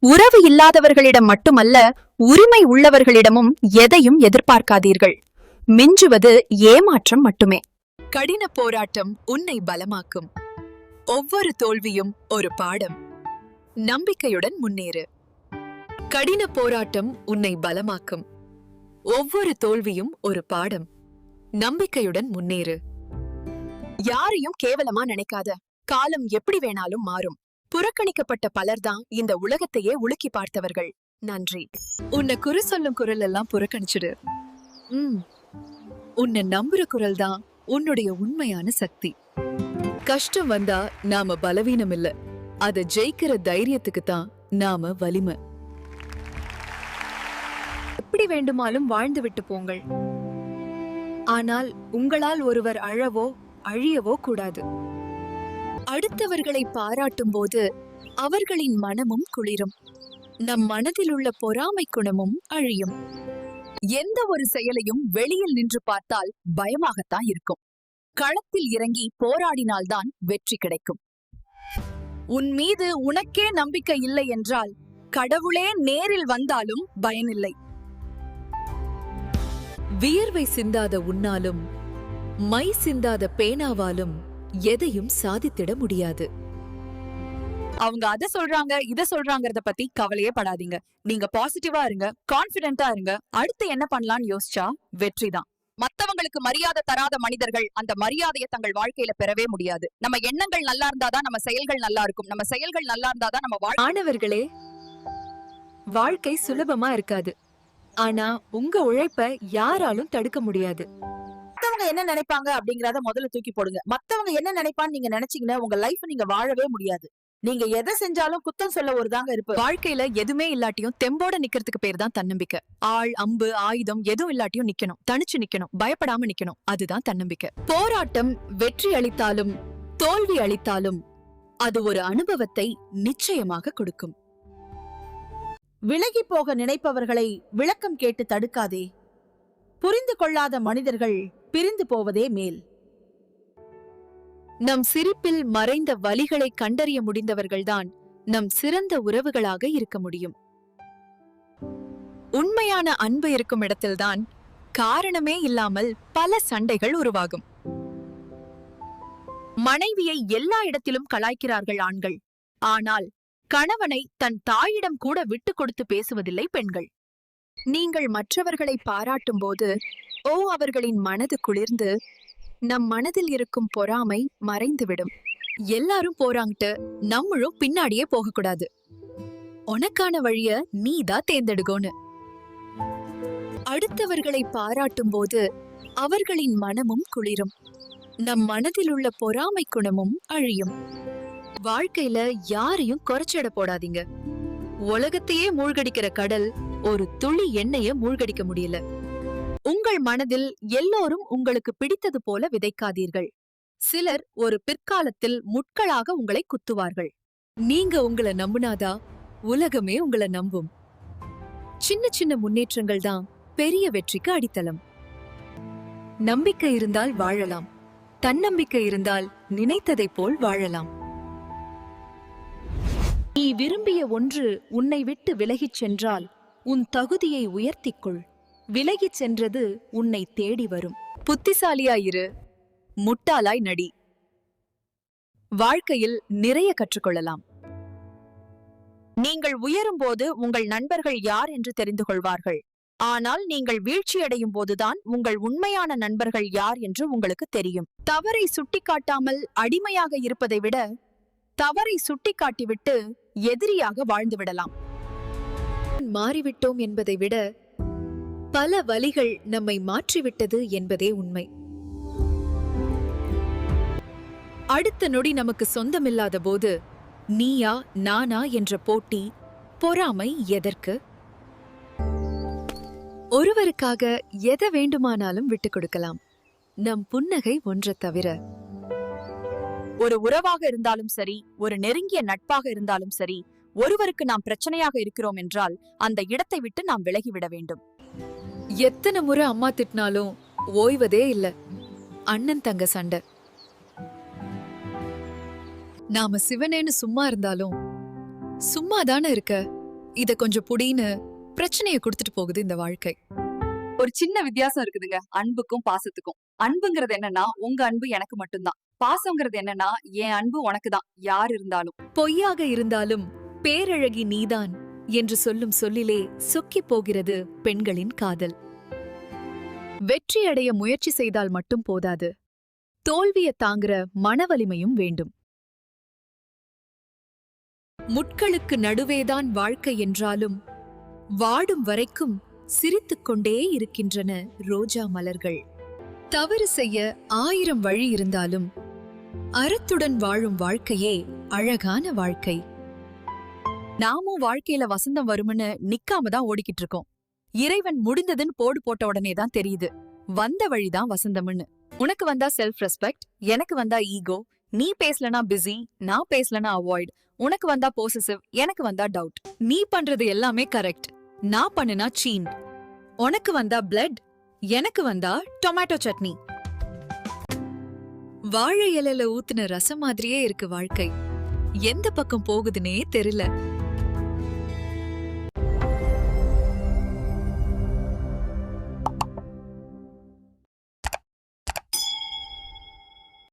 உறவு இல்லாதவர்களிடம் மட்டுமல்ல உரிமை உள்ளவர்களிடமும் எதையும் எதிர்பார்க்காதீர்கள். மிஞ்சுவது ஏமாற்றம் மட்டுமே. கடின போராட்டம் உன்னை பலமாக்கும். ஒவ்வொரு தோல்வியும் ஒரு பாடம். நம்பிக்கையுடன் முன்னேறு. கடின போராட்டம் உன்னை பலமாக்கும். ஒவ்வொரு தோல்வியும் ஒரு பாடம். நம்பிக்கையுடன் முன்னேறு. யாரையும் கேவலமா நினைக்காத. காலம் எப்படி வேணாலும் மாறும். புறக்கணிக்கப்பட்ட பலர்தான் இந்த உலகத்தையே உலுக்கி பார்த்தவர்கள். நன்றி. உன்னை குறை சொல்லும் குரல் எல்லாம் புறக்கணிச்சிடு. உம் உன்னை நம்புற குரல் தான் உன்னுடைய உண்மையான சக்தி. கஷ்டம் வந்தா நாம பலவீனம் இல்ல. அத ஜெயிக்கிற தைரியத்துக்கு தான் நாம வலிமை. எப்படி வேண்டுமாலும் வாழ்ந்து விட்டு போங்கள். ஆனால் உங்களால் ஒருவர் அழவோ அழியவோ கூடாது. அடுத்தவர்களை பாராட்டும் போது அவர்களின் மனமும் குளிரும். நம் மனதில் உள்ள பொறாமை குணமும் அழியும். எந்த ஒரு செயலையும் வெளியில் நின்று பார்த்தால் பயமாகத்தான் இருக்கும். களத்தில் இறங்கி போராடினால்தான் வெற்றி கிடைக்கும். உன் மீது உனக்கே நம்பிக்கை இல்லை என்றால் கடவுளே நேரில் வந்தாலும் பயனில்லை. வியர்வை சிந்தாத உன்னாலும் மை சிந்தாத பேனாவாலும் எதையும் சாதித்திட முடியாது. அவங்க அத சொல்றாங்க இத சொல்றாங்கறத பத்தி கவலையே படாதீங்க. நீங்க பாசிட்டிவா இருங்க கான்பிடென்ட்டா இருங்க. அடுத்து என்ன பண்ணலாம்னு யோசிச்சா வெற்றிதான் மத்தவங்களுக்கு மரியாதை தராத மனிதர்கள் அந்த மரியாதையை தங்கள் வாழ்க்கையில பெறவே முடியாது. நம்ம எண்ணங்கள் நல்லா இருந்தாதான் நம்ம செயல்கள் நல்லா இருக்கும். நம்ம செயல்கள் நல்லா இருந்தாதான் நம்ம மாணவர்களே வாழ்க்கை சுலபமா இருக்காது. ஆனா உங்க உழைப்ப யாராலும் தடுக்க முடியாது. மத்தவங்க என்ன நினைப்பாங்க அப்படிங்கறத முதல்ல தூக்கி போடுங்க. மத்தவங்க என்ன நினைப்பான்னு நீங்க நினைச்சீங்கன்னா உங்க லைஃப் நீங்க வாழவே முடியாது. நீங்க எதை செஞ்சாலும் குத்தம் சொல்ல ஒரு தாங்க இருப்பு. வாழ்க்கையில எதுவுமே இல்லாட்டியும் தெம்போட நிக்கிறதுக்கு பேர் தான் தன்னம்பிக்கை. ஆள் அம்பு ஆயுதம் எதுவும் இல்லாட்டியும் நிக்கணும். தனிச்சு நிக்கணும். பயப்படாம நிக்கணும். அதுதான் தன்னம்பிக்கை. போராட்டம் வெற்றி அளித்தாலும் தோல்வி அளித்தாலும் அது ஒரு அனுபவத்தை நிச்சயமாக கொடுக்கும். விலகி போக நினைப்பவர்களை விளக்கம் கேட்டு தடுக்காதே. புரிந்து கொள்ளாத மனிதர்கள் பிரிந்து போவதே மேல். நம் சிரிப்பில் மறைந்த வலிகளை கண்டறிய முடிந்தவர்கள்தான் நம் சிறந்த உறவுகளாக இருக்க முடியும். உண்மையான அன்பு இருக்கும் இடத்தில்தான் காரணமே இல்லாமல் பல சண்டைகள் உருவாகும். மனைவியை எல்லா இடத்திலும் கலாய்க்கிறார்கள் ஆண்கள். ஆனால் கணவனை தன் தாயிடம் கூட விட்டு கொடுத்து பேசுவதில்லை பெண்கள். நீங்கள் மற்றவர்களை பாராட்டும் போது ஓ அவர்களின் மனது குளிர்ந்து நம் மனதில் இருக்கும் பொறாமை மறைந்துவிடும். எல்லாரும் போறாங்கட்டு நம்மளும் பின்னாடியே போகக்கூடாது. உனக்கான வழிய நீதான் தேர்ந்தெடுக்கோன்னு. அடுத்தவர்களை பாராட்டும் போது அவர்களின் மனமும் குளிரும். நம் மனதில் உள்ள பொறாமை குணமும் அழியும். வாழ்க்கையில யாரையும் குறைச்சிட போடாதீங்க. உலகத்தையே மூழ்கடிக்கிற கடல் ஒரு துளி எண்ணெய மூழ்கடிக்க முடியல. உங்கள் மனதில் எல்லோரும் உங்களுக்கு பிடித்தது போல விதைக்காதீர்கள். சிலர் ஒரு பிற்காலத்தில் முட்களாக உங்களை குத்துவார்கள். நீங்க உங்களை நம்புனாதா? உலகமே உங்களை நம்பும். சின்ன சின்ன முன்னேற்றங்கள் தான் பெரிய வெற்றிக்கு அடித்தளம். நம்பிக்கை இருந்தால் வாழலாம். தன்னம்பிக்கை இருந்தால் நினைத்ததைப் போல் வாழலாம். நீ விரும்பிய ஒன்று உன்னை விட்டு விலகிச் சென்றால் உன் தகுதியை உயர்த்திக்கொள். விலகிச் சென்றது உன்னை தேடி வரும். புத்திசாலியாயிரு. முட்டாளாய் நடி. வாழ்க்கையில் நிறைய கற்றுக்கொள்ளலாம். நீங்கள் உயரும்போது உங்கள் நண்பர்கள் யார் என்று தெரிந்து கொள்வார்கள். ஆனால் நீங்கள் வீழ்ச்சியடையும் போதுதான் உங்கள் உண்மையான நண்பர்கள் யார் என்று உங்களுக்கு தெரியும். தவறை சுட்டிக்காட்டாமல் அடிமையாக இருப்பதை விட தவறை சுட்டிக்காட்டிவிட்டு எதிரியாக வாழ்ந்து விடலாம். மாறிவிட்டோம் என்பதை விட பல வழிகள் நம்மை மாற்றிவிட்டது என்பதே உண்மை. அடுத்த நொடி நமக்கு சொந்தமில்லாத போது நீயா நானா என்ற போட்டி பொறாமை எதற்கு? ஒருவருக்காக எதை வேண்டுமானாலும் விட்டுக் கொடுக்கலாம். நம் புன்னகை ஒன்றத் தவிர ஒரு உறவாக இருந்தாலும் சரி ஒரு நெருங்கிய நட்பாக இருந்தாலும் சரி ஒருவருக்கு நாம் பிரச்சனையாக இருக்கிறோம் என்றால் அந்த இடத்தை விட்டு நாம் விலகிவிட வேண்டும். எத்தனை முறை அம்மா திட்டினாலும் ஓய்வதே இல்ல. அண்ணன் தங்க சண்டை. நாம சிவனேன்னு சும்மா இருந்தாலும் சும்மா தானே இருக்க? இத கொஞ்சம் புடின்னு பிரச்சனைய கொடுத்துட்டு போகுது இந்த வாழ்க்கை. ஒரு சின்ன வித்தியாசம் இருக்குதுங்க. அன்புக்கும் பாசத்துக்கும். அன்புங்கிறது என்னன்னா உங்க அன்பு எனக்கு மட்டும்தான். பாசங்கிறது என்னன்னா என் அன்பு உனக்கு தான் யார் இருந்தாலும். பொய்யாக இருந்தாலும் பேரழகி நீதான் என்று சொல்லும் சொல்லிலே சொக்கிப் போகிறது பெண்களின் காதல். வெற்றி அடைய முயற்சி செய்தால் மட்டும் போதாது. தோல்வியை தாங்குற மனவலிமையும் வேண்டும். முட்களுக்கு நடுவேதான் வாழ்க்கை என்றாலும் வாடும் வரைக்கும் சிரித்துக்கொண்டே இருக்கின்றன ரோஜா மலர்கள். தவறு செய்ய ஆயிரம் வழி இருந்தாலும் அறத்துடன் வாழும் வாழ்க்கையே அழகான வாழ்க்கை. நாமும் வாழ்க்கையில வசந்தம் வரும்னு நிக்காம தான் ஓடிக்கிட்டு இருக்கோம். இறைவன் முடிந்ததுன்னு போடு போட்ட உடனே தான் தெரியுது. வந்த வழிதான் வசந்தம்னு. உனக்கு வந்தா செல்ஃப் ரெஸ்பெக்ட் எனக்கு வந்தா ஈகோ நீ பேசலனா பிஸி நான் பேசலனா அவாய்ட் உனக்கு வந்தா போசசிவ் எனக்கு வந்தா டவுட் நீ பண்றது எல்லாமே கரெக்ட் நான் பண்ணுனா சீன் உனக்கு வந்தா பிளட் எனக்கு வந்தா டொமேட்டோ சட்னி. வாழை இலையில ஊத்துன ரசம் மாதிரியே இருக்கு வாழ்க்கை. எந்த பக்கம் போகுதுன்னே தெரியல.